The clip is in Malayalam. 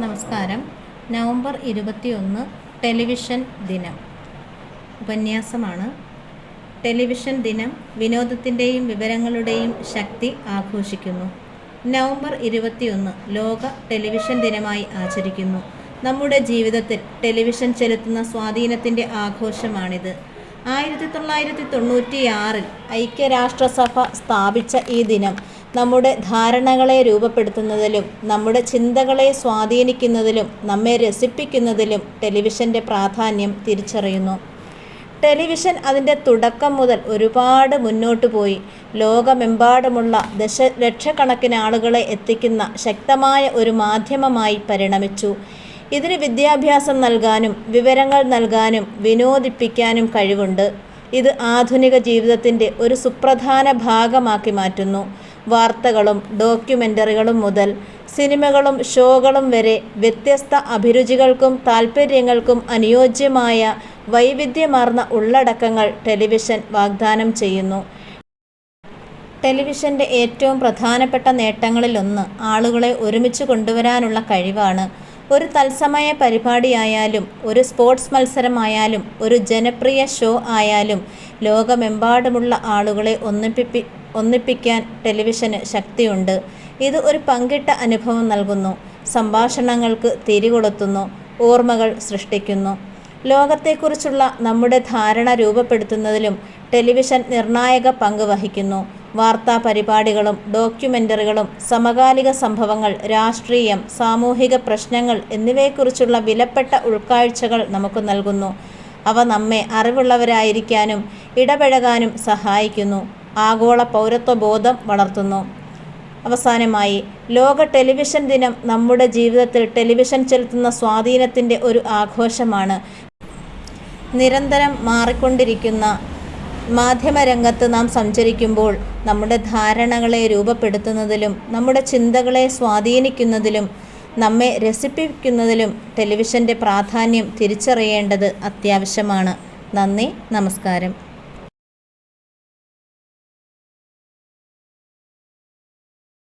നമസ്കാരം. നവംബർ ഇരുപത്തിയൊന്ന് ടെലിവിഷൻ ദിനം. ഉപന്യാസമാണ്. ടെലിവിഷൻ ദിനം വിനോദത്തിന്റെയും വിവരങ്ങളുടെയും ശക്തി ആഘോഷിക്കുന്നു. നവംബർ ഇരുപത്തിയൊന്ന് ലോക ടെലിവിഷൻ ദിനമായി ആചരിക്കുന്നു. നമ്മുടെ ജീവിതത്തിൽ ടെലിവിഷൻ ചെലുത്തുന്ന സ്വാധീനത്തിന്റെ ആഘോഷമാണിത്. ആയിരത്തി തൊള്ളായിരത്തി തൊണ്ണൂറ്റിയാറിൽ ഐക്യരാഷ്ട്രസഭ സ്ഥാപിച്ച ഈ ദിനം നമ്മുടെ ധാരണകളെ രൂപപ്പെടുത്തുന്നതിലും നമ്മുടെ ചിന്തകളെ സ്വാധീനിക്കുന്നതിലും നമ്മെ രസിപ്പിക്കുന്നതിലും ടെലിവിഷന്റെ പ്രാധാന്യം തിരിച്ചറിയുന്നു. ടെലിവിഷൻ അതിന്റെ തുടക്കം മുതൽ ഒരുപാട് മുന്നോട്ട് പോയി. ലോകമെമ്പാടുമുള്ള ദശ ലക്ഷക്കണക്കിന് ആളുകളെ എത്തിക്കുന്ന ശക്തമായ ഒരു മാധ്യമമായി പരിണമിച്ചു. ഇതിന് വിദ്യാഭ്യാസം നൽകാനും വിവരങ്ങൾ നൽകാനും വിനോദിപ്പിക്കാനും കഴിവുണ്ട്. ഇത് ആധുനിക ജീവിതത്തിന്റെ ഒരു സുപ്രധാന ഭാഗമാക്കി മാറ്റുന്നു. വാർത്തകളും ഡോക്യുമെന്ററികളും മുതൽ സിനിമകളും ഷോകളും വരെ വ്യത്യസ്ത അഭിരുചികൾക്കും താൽപ്പര്യങ്ങൾക്കും അനുയോജ്യമായ വൈവിധ്യമാർന്ന ഉള്ളടക്കങ്ങൾ ടെലിവിഷൻ വാഗ്ദാനം ചെയ്യുന്നു. ടെലിവിഷന്റെ ഏറ്റവും പ്രധാനപ്പെട്ട നേട്ടങ്ങളിലൊന്ന് ആളുകളെ ഒരുമിച്ച് കൊണ്ടുവരാനുള്ള കഴിവാണ് ഒരു തത്സമയ പരിപാടിയായാലും ഒരു സ്പോർട്സ് മത്സരമായാലും ഒരു ജനപ്രിയ ഷോ ആയാലും ലോകമെമ്പാടുമുള്ള ആളുകളെ ഒന്നിപ്പിപ്പി ഒന്നിപ്പിക്കാൻ ടെലിവിഷന് ശക്തിയുണ്ട്. ഇത് ഒരു പങ്കിട്ട അനുഭവം നൽകുന്നു. സംഭാഷണങ്ങൾക്ക് തിരികൊളുത്തുന്നു. ഓർമ്മകൾ സൃഷ്ടിക്കുന്നു. ലോകത്തെക്കുറിച്ചുള്ള നമ്മുടെ ധാരണ രൂപപ്പെടുത്തുന്നതിലും ടെലിവിഷൻ നിർണായക പങ്ക് വഹിക്കുന്നു. വാർത്താ പരിപാടികളും ഡോക്യുമെന്ററികളും സമകാലിക സംഭവങ്ങൾ രാഷ്ട്രീയം സാമൂഹിക പ്രശ്നങ്ങൾ എന്നിവയെക്കുറിച്ചുള്ള വിലപ്പെട്ട ഉൾക്കാഴ്ചകൾ നമുക്ക് നൽകുന്നു. അവ നമ്മെ അറിവുള്ളവരായിരിക്കാനും ഇടപഴകാനും സഹായിക്കുന്നു. ആഗോള പൗരത്വ ബോധം വളർത്തുന്നു. അവസാനമായി ലോക ടെലിവിഷൻ ദിനം നമ്മുടെ ജീവിതത്തിൽ ടെലിവിഷൻ ചെലുത്തുന്ന സ്വാധീനത്തിന്റെ ഒരു ആഘോഷമാണ്. നിരന്തരം മാറിക്കൊണ്ടിരിക്കുന്ന മാധ്യമരംഗത്ത് നാം സഞ്ചരിക്കുമ്പോൾ നമ്മുടെ ധാരണകളെ രൂപപ്പെടുത്തുന്നതിലും നമ്മുടെ ചിന്തകളെ സ്വാധീനിക്കുന്നതിലും നമ്മെ രസിപ്പിക്കുന്നതിലും ടെലിവിഷന്റെ പ്രാധാന്യം തിരിച്ചറിയേണ്ടത് അത്യാവശ്യമാണ്. നന്ദി നമസ്കാരം.